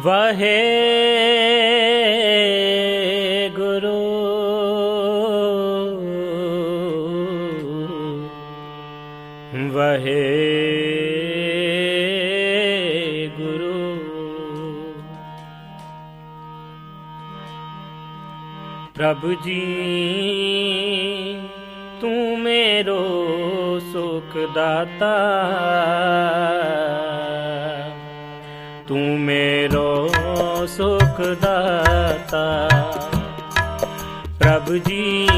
ਵਾਹੇ ਗੁਰੂ। ਵਹੇ ਗੁਰੂ। ਪ੍ਰਭੂ ਜੀ ਤੂੰ ਮੇਰੋ ਸੁਖ ਦਾਤਾ। ਤੂੰ ਮੇਰੋ ਸੁਖ ਦਾਤਾ। ਪ੍ਰਭੂ ਜੀ,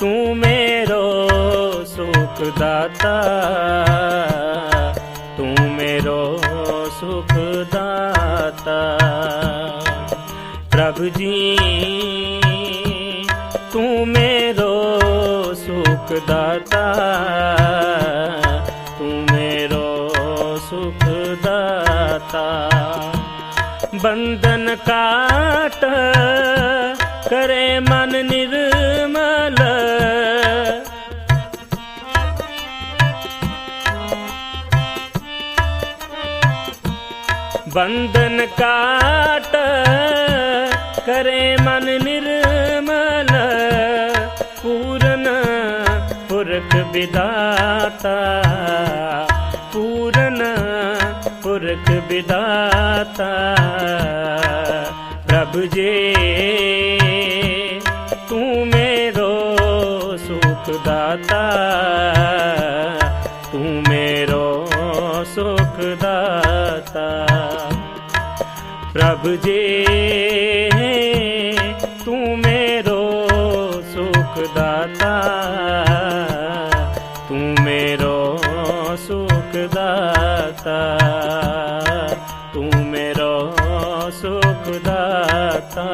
ਤੂੰ ਮੇਰੋ ਸੁਖ ਦਾਤਾ। ਤੂੰ ਮੇਰੋ ਸੁਖ ਦਾਤਾ। ਪ੍ਰਭੂ ਜੀ, ਤੂੰ ਮੇਰੋ ਸੁਖ ਦਾਤਾ। ਤੂੰ ਮੇਰੋ ਸੁਖ ਦਾਤਾ। ਬੰਧਨ ਕਾਟ ਕਰੇ ਮਨ ਨਿਰਮਲ। ਬੰਧਨ ਕਾਟ ਕਰੇ ਮਨ ਨਿਰਮਲ। ਪੂਰਨ ਪੁਰਖ ਵਿਦਾਤਾ। ਪੁਰਖ ਵਿਦਾਤਾ, ਪ੍ਰਭ ਜੀ, ਤੂੰ ਮੇਰੋ ਸੁਖ ਦਾਤਾ, ਤੂੰ ਮੇਰੋ ਸੁਖ ਦਾਤਾ। ਪ੍ਰਭ ਜੀ, ਤੂੰ ਮੇਰੋ ਸੁਖ ਦਾਤਾ। ਦਾਤਾ ਤੂੰ ਮੇਰਾ ਸੁਖ ਦਾਤਾ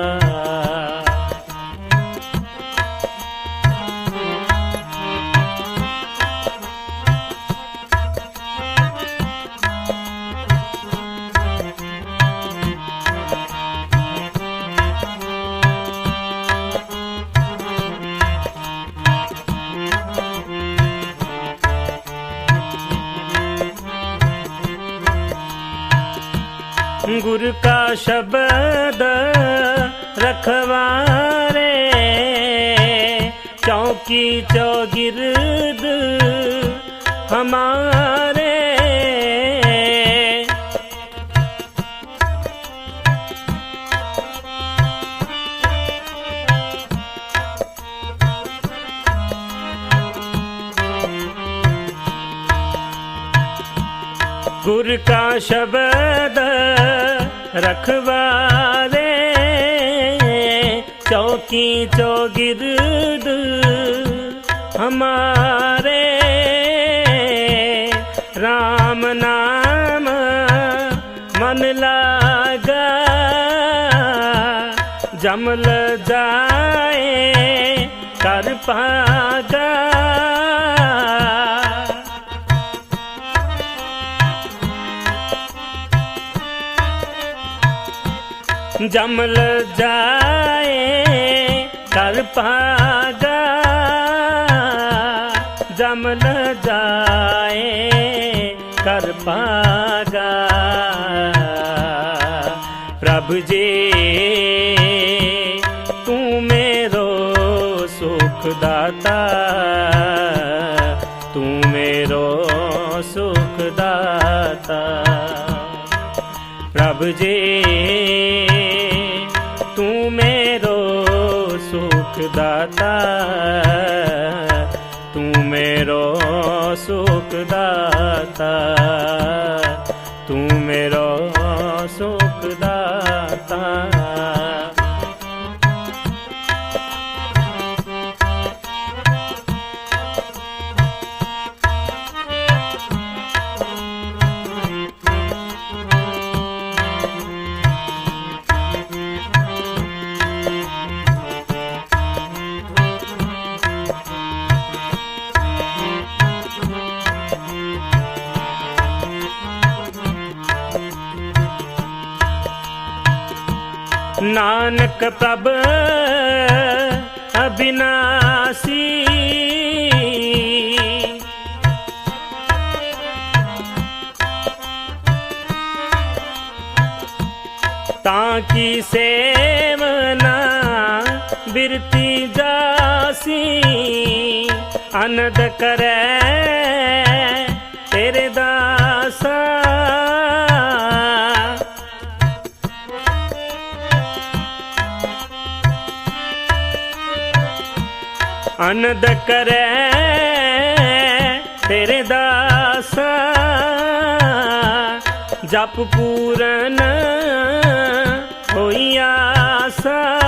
ਗੁਰ ਕਾ ਸ਼ਬਦ ਰਖਵਾਰੇ। ਚੌਕੀ ਚੌਗਿਰਦ ਹਮਾਰੇ। ਗੁਰ ਕਾ ਸ਼ਬਦ ਰਖਵਾਰੇ ਚੌਕੀ ਚੌਗਿਰਦ ਹਮਾਰੇ RAM ਨਾਮ ਮਨ ਲਾਗਾ ਜਮਲ ਜਾਏ ਕਰ ਪਾਗਾ ਜਮਲ ਜਾਏ ਕਰ ਪਾਗਾ ਜਮਲ ਜਾਏ ਕਰ ਪਾਗਾ ਪ੍ਰਭ ਜੀ, ਤੂੰ ਮੇਰੋ ਸੁਖ ਦਾਤਾ। ਤੂੰ ਮੇਰੋ ਸੁਖ ਦਾਤਾ। ਦਾਤਾ ਤੂੰ ਮੇਰੋ ਸੁਖ ਦਾਤਾ ਨਾਨਕ ਪ੍ਰਭ ਅਬినాਸੀ ਤਾਂ ਕੀ ਸੇਵਨਾ ਬਿਰਤੀ ਜਾਸੀ ਅਨੰਦ ਕਰੈ ਅਨੰਦ ਕਰੈ ਤੇਰੇ ਦਾਸਾ। ਜਪ ਪੂਰਨ ਹੋਈ ਆਸਾ।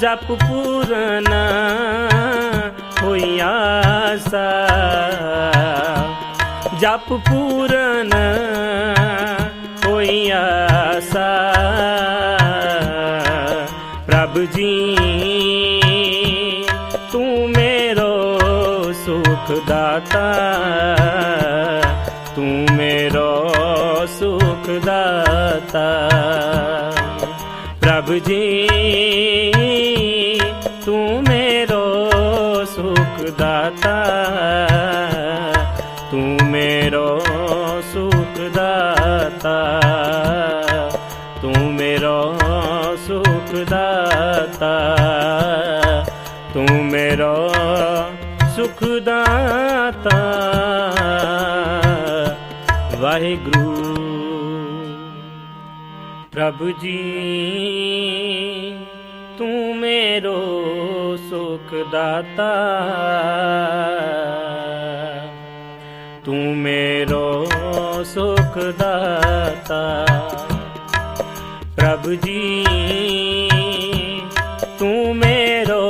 ਜਪ ਪੂਰਨ ਹੋਈ ਆਸਾ। ਜਪ ਪੂਰਨ ਹੋਈ ਆਸਾ। ਪ੍ਰਭ ਜੀ ਸੁਖ ਦਾਤਾ, ਤੂੰ ਮੇਰੋ ਸੁਖ ਦਾਤਾ। ਪ੍ਰਭ ਜੀ, ਤੂੰ ਮੇਰੋ ਸੁਖ ਦਾਤਾ। ਤੂੰ ਮੇਰੋ ਸੁਖ ਦਾਤਾ। ਤੂੰ ਮੇਰੋ ਸੁਖ ਦਾਤਾ। ਤੂੰ ਮੇਰਾ ਸੁਖ ਦਾਤਾ ਵਾਹਿਗੁਰੂ, ਪ੍ਰਭ ਜੀ, ਤੂੰ ਮੇਰੋ ਸੁਖ ਦਾਤਾ ਤੂੰ ਮੇਰੋ ਸੁਖ ਦਾਤਾ ਪ੍ਰਭ ਜੀ, ਤੂੰ ਮੇਰੋ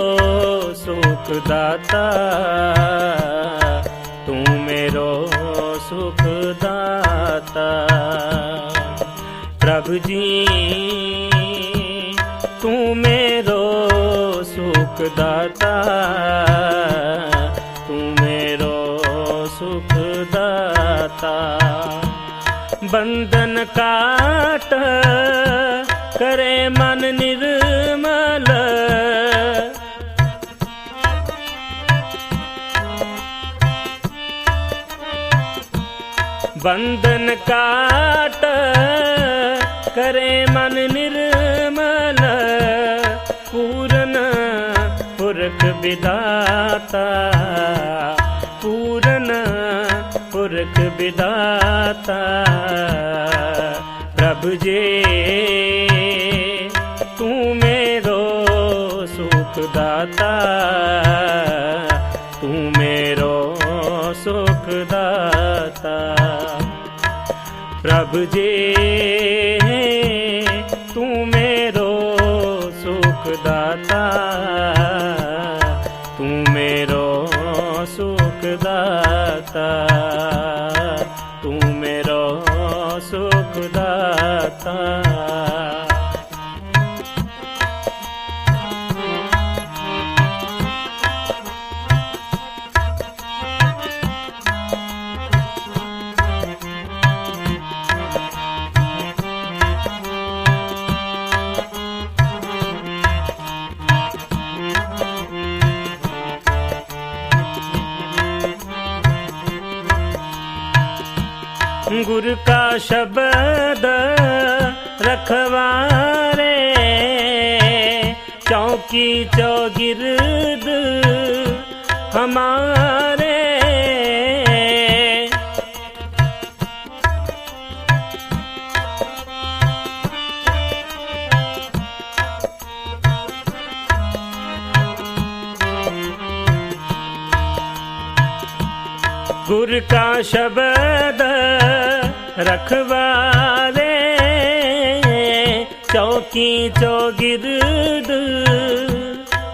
ਸੁਖ ਦਾਤਾ ਤੂੰ ਮੇਰੋ ਸੁਖ ਦਾਤਾ। ਪ੍ਰਭ ਜੀ, ਤੂੰ ਮੇਰੋ ਸੁਖ ਦਾਤਾ। ਤੂੰ ਮੇਰੋ ਸੁਖ ਦਾਤਾ। ਬੰਧਨ ਕਾਟ ਕਰੇ ਮਨ ਨਿਰ ਬੰਧਨ ਕਾਟ ਕਰੇ ਮਨ ਨਿਰਮਲ, ਪੂਰਨ ਪੁਰਖ ਵਿਦਾਤਾ। ਪੂਰਨ ਪੁਰਖ ਵਿਦਾਤਾ। ਪ੍ਰਭ ਜੇ, ਤੂੰ ਮੇਰੋ ਸੁਖ ਦਾਤਾ ਤੂੰ ਮੇਰੋ ਸੁਖ ਦਾਤਾ ਪ੍ਰਭ ਜੀ ਤੂੰ ਮੇਰੋ ਸੁਖ ਦਾਤਾ। ਤੂੰ ਮੇਰੋ ਸੁਖ ਦਾਤਾ। ਤੂੰ ਮੇਰੋ ਸੁਖ ਦਾਤਾ। ਰਖਵਾਰੇ ਚੌਕੀ ਚੌਗਿਰਦ ਹਮਾਰੇ। ਗੁਰ ਕਾ ਸ਼ਬਦ ਰਖਵਾਰੇ ਚੌਕੀ ਚੌਗਿਰਦ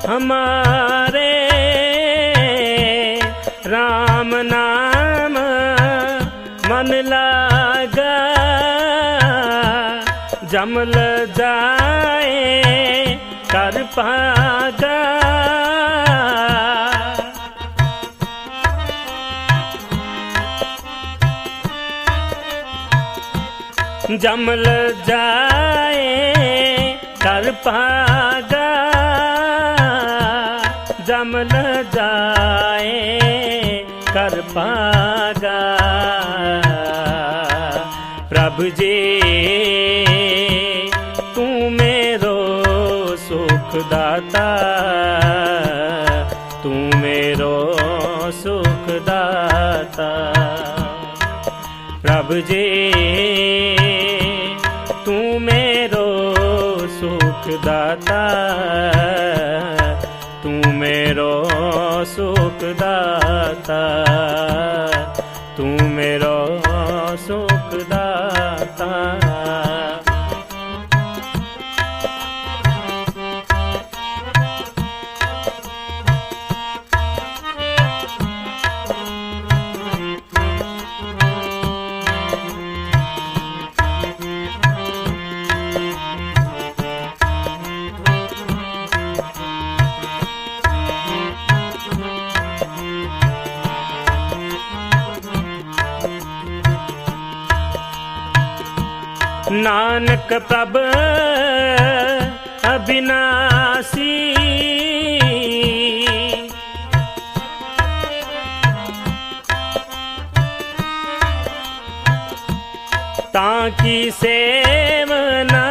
ਹਮਾਰੇ RAM ਨਾਮ ਮਨ ਲਾਗਾ ਜਮਲ ਜਾਏ ਕਰ ਪਾਗਾ ਜਮਲ ਜਾਏ ਭਾਗਾ ਜਮਲ ਜਾਏ ਕਰ ਪਾਗਾ ਪ੍ਰਭ ਜੀ, ਤੂੰ ਮੇਰੋ ਸੁਖ ਤੂੰ ਮੇਰੋ ਸੁਖ ਦਾਤਾ। ਜੀ ਸੁਖ ਦਾਤਾ ਤੂੰ ਮੇਰੋ ਸੁਖ ਦਾਤਾ। ਤੂੰ ਮੇਰੋ ਸੁਖ ਦਾਤਾ। ਪ੍ਰਭ ਅਬਿਨਾਸੀ। ਤਾਂ ਕੀ ਸੇਵਨਾ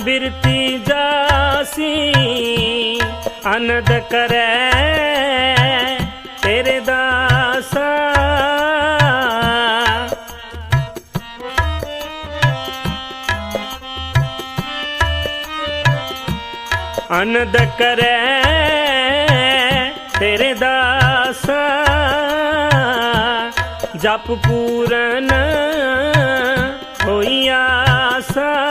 ਬਿਰਤੀ ਜਾਸੀ ਅਨੰਦ ਕਰੈ ਤੇਰੇ ਦਾ ਅਨੰਦ ਕਰੈ ਤੇਰੇ ਦਾਸ। ਜਪ ਪੂਰਨ ਹੋਈ ਆਸਾ।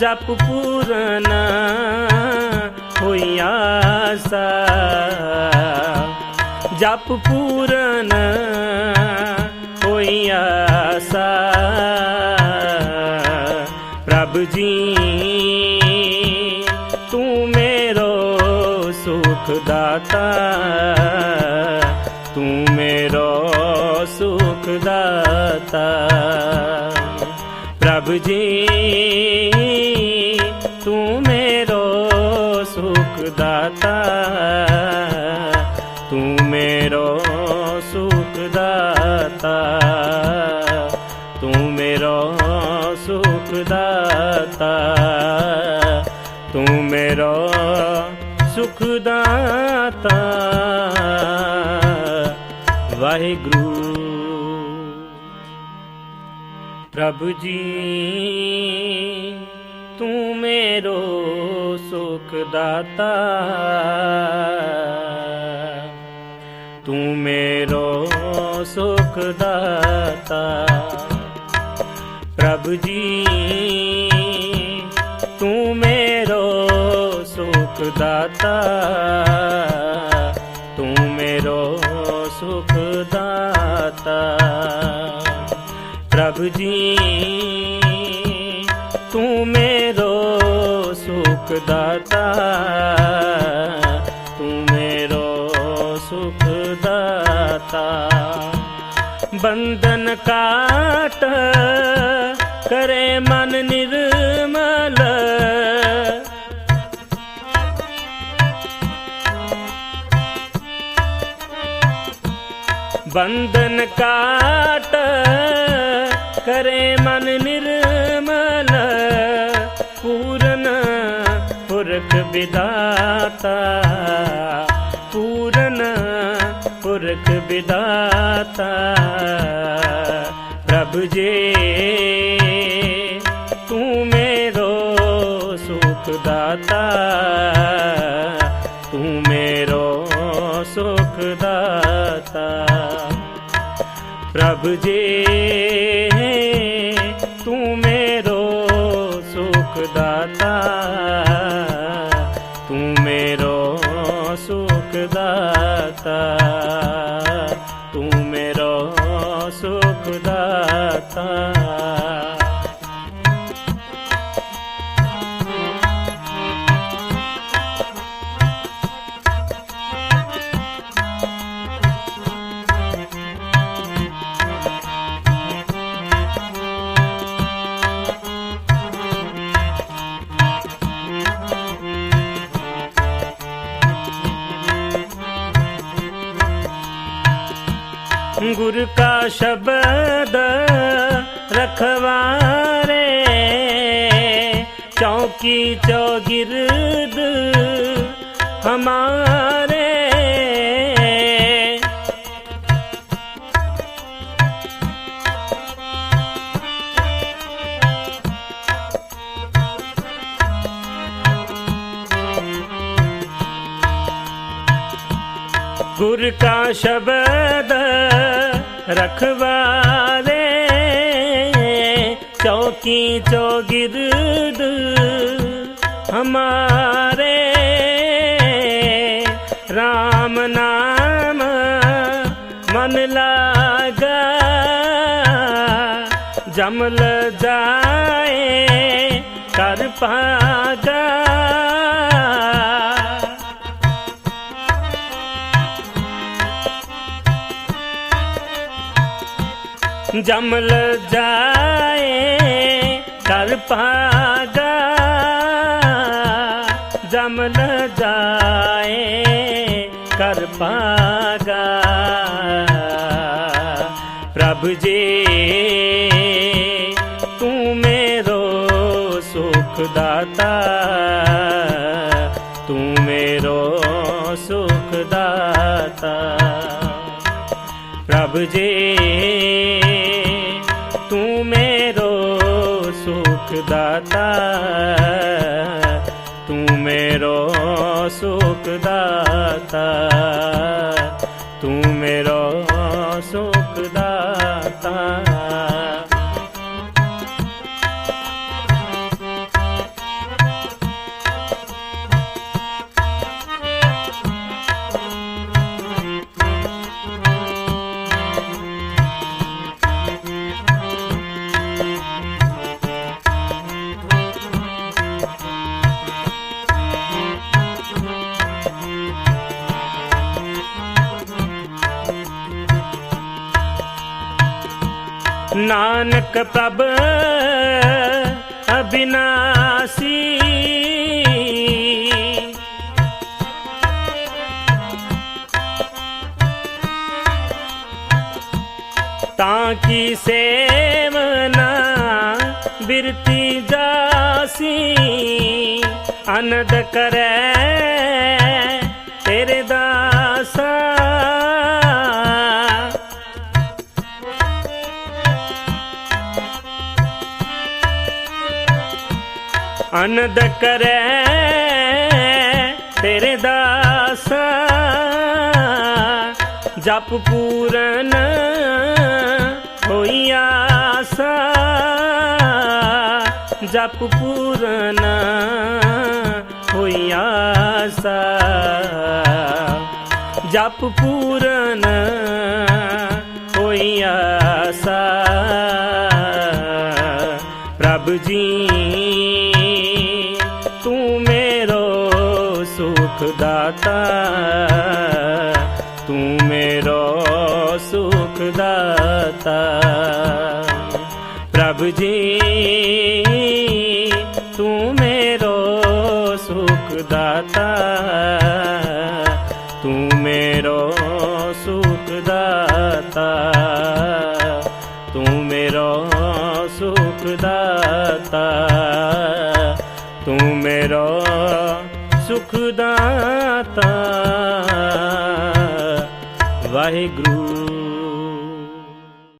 ਜਪ ਪੂਰਨ ਹੋਈ ਆਸਾ। ਜਪ ਪੂਰਨ ਹੋਈ ਆਸਾ। ਪ੍ਰਭ ਜੀ ਸੁਖ ਦਾਤਾ ਤੂੰ ਮੇਰਾ ਸੁਖ ਦਾਤਾ ਪ੍ਰਭ ਜੀ, ਤੂੰ ਮੇਰਾ ਸੁਖ ਦਾਤਾ ਤੂੰ ਮੇਰਾ ਸੁਖ ਦਾਤਾ ਤੂੰ ਮੇਰਾ ਸੁਖ ਦਾਤਾ ਤੂੰ ਮੇਰਾ ਦਾਤਾ। ਵਾਹਿਗੁਰੂ। ਪ੍ਰਭ ਜੀ ਤੂੰ ਮੇਰੋ ਸੁਖ ਦਾਤਾ। ਤੂੰ ਮੇਰੋ ਸੁਖ ਦਾਤਾ। ਪ੍ਰਭ ਜੀ ਸੁਖ ਦਾਤਾ ਤੂੰ ਮੇਰੋ ਸੁਖ ਦਾਤਾ ਪ੍ਰਭ ਜੀ ਤੂੰ ਮੇਰੋ ਸੁਖ ਦਾਤਾ ਤੂੰ ਮੇਰੋ ਸੁਖ ਦਾਤਾ ਬੰਧਨ ਕਾਟ ਕਰੇ ਮਨ ਨਿਰ ਬੰਧਨ ਕਾਟ ਕਰੇ ਮਨ ਨਿਰਮਲ, ਪੂਰਨ ਪੁਰਖ ਵਿਦਾਤਾ। ਪੂਰਨ ਪੁਰਖ ਵਿਦਾਤਾ। ਪ੍ਰਭ ਜੇ, ਤੂੰ ਮੇਰੋ ਸੁਖ ਦਾਤਾ ਤੂੰ ਮੇਰੋ ਸੁਖ ਦਾਤਾ ਪ੍ਰਭ ਜੀ ਤੂੰ ਮੇਰੋ ਸੁਖ ਦਾਤਾ। ਤੂੰ ਮੇਰੋ ਸੁਖ ਦਾਤਾ। गुरु का शब्द रखवारे चौकी चौगिर्द हमारे ਗੁਰ ਕਾ ਸ਼ਬਦ ਰਖਵਾਲੇ ਚੌਕੀ ਚੋ ਗਿਰਦ ਹਮਾਰੇ। RAM ਨਾਮ ਮਨ ਲਾਗਾ जमल जाए कर पागा जमल जाए कर पागा प्रभु जी तू मेरो सुख दाता तू मेरो सुख दाता प्रभु जी ਦਾਤਾ ਤੂੰ ਮੇਰੋ ਸੁਖ ਦਾਤਾ ਤੂੰ ਨਾਨਕ ਪ੍ਰਭ ਅਬਿਨਾਸੀ। ਤਾਂ ਕੀ ਸੇਵਨਾ ਬਿਰਤੀ ਜਾਸੀ ਅਨੰਦ ਕਰੈ ਅਨੰਦ ਕਰੈ, ਤੇਰੇ ਦਾਸਾ। ਜਪ ਪੂਰਨ ਹੋਈ ਆਸਾ। ਜਪ ਪੂਰਨ ਹੋਈ ਆਸਾ। ਜਪ ਪੂਰਨ ਹੋਈ ਆਸਾ। ਪ੍ਰਭ ਜੀ ਤੂੰ ਮੇਰੋ ਸੁਖ ਦਾਤਾ। ਤੂੰ ਮੇਰੋ ਸੁਖ ਦਾਤਾ। ਪ੍ਰਭ ਜੀ, ਤੂੰ ਮੇਰੋ ਸੁਖ ਦਾਤਾ। ਤੂੰ ਮੇਰੋ ਸੁਖ ਦਾਤਾ। ਤੂੰ ਮੇਰੋ ਸੁਖ ਦਾਤਾ। ਤੂੰ ਮੇਰਾ ਸੁਖ ਦਾਤਾ। ਵਾਹਿਗੁਰੂ।